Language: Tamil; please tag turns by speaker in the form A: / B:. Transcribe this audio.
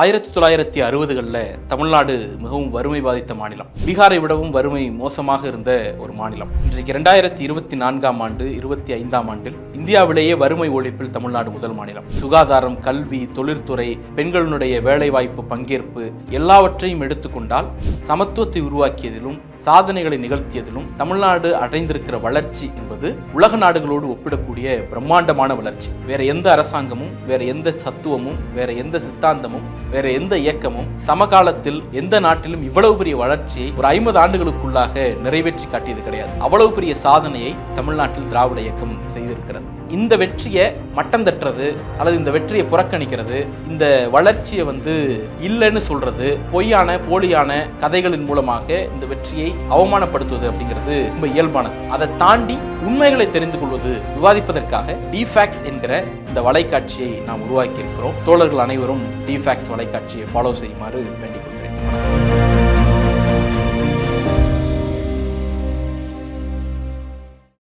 A: ஆயிரத்தி தொள்ளாயிரத்தி அறுபதுகளில் தமிழ்நாடு மிகவும் வறுமை பாதித்த மாநிலம். பீகாரை விடவும் வறுமை மோசமாக இருந்த ஒரு மாநிலம். இன்றைக்கு இரண்டாயிரத்தி இருபத்தி நான்காம் ஆண்டு இருபத்தி ஐந்தாம் ஆண்டில் இந்தியாவிலேயே வறுமை ஒழிப்பில் தமிழ்நாடு முதல் மாநிலம். சுகாதாரம் கல்வி தொழிற்துறை பெண்களுடைய வேலைவாய்ப்பு பங்கேற்பு எல்லாவற்றையும் எடுத்துக்கொண்டால் சமத்துவத்தை உருவாக்கியதிலும் சாதனைகளை நிகழ்த்தியதிலும் தமிழ்நாடு அடைந்திருக்கிற வளர்ச்சி என்பது உலக நாடுகளோடு ஒப்பிடக்கூடிய பிரம்மாண்டமான வளர்ச்சி. வேற எந்த அரசாங்கமும் வேற எந்த சத்துவமும் வேற எந்த சித்தாந்தமும் வேற எந்த இயக்கமும் சமகாலத்தில் எந்த நாட்டிலும் இவ்வளவு பெரிய வளர்ச்சியை ஒரு ஐம்பது ஆண்டுகளுக்குள்ளாக நிறைவேற்றி காட்டியது கிடையாது. அவ்வளவு பெரிய சாதனையை தமிழ்நாட்டில் திராவிட இயக்கம் செய்திருக்கிறது. இந்த வெற்றியை மட்டம் தட்டுறது அல்லது இந்த வெற்றியை புறக்கணிக்கிறது இந்த வளர்ச்சியை வந்து இல்லைன்னு சொல்றது பொய்யான போலியான கதைகளின் மூலமாக இந்த வெற்றியை அவமானப்படுத்துவது அப்படிங்கிறது ரொம்ப இயல்பானது. அதை தாண்டி உண்மைகளை தெரிந்து கொள்வது விவாதிப்பதற்காக டிஃபேக்ஸ் என்கிற இந்த வலைக்காட்சியை நாம் உருவாக்கி இருக்கிறோம் தோழர்கள் அனைவரும் டிஃபேக்ஸ் வலைக்காட்சியை ஃபாலோ செய்யுமாறு வேண்டிக் கொள்கிறேன்.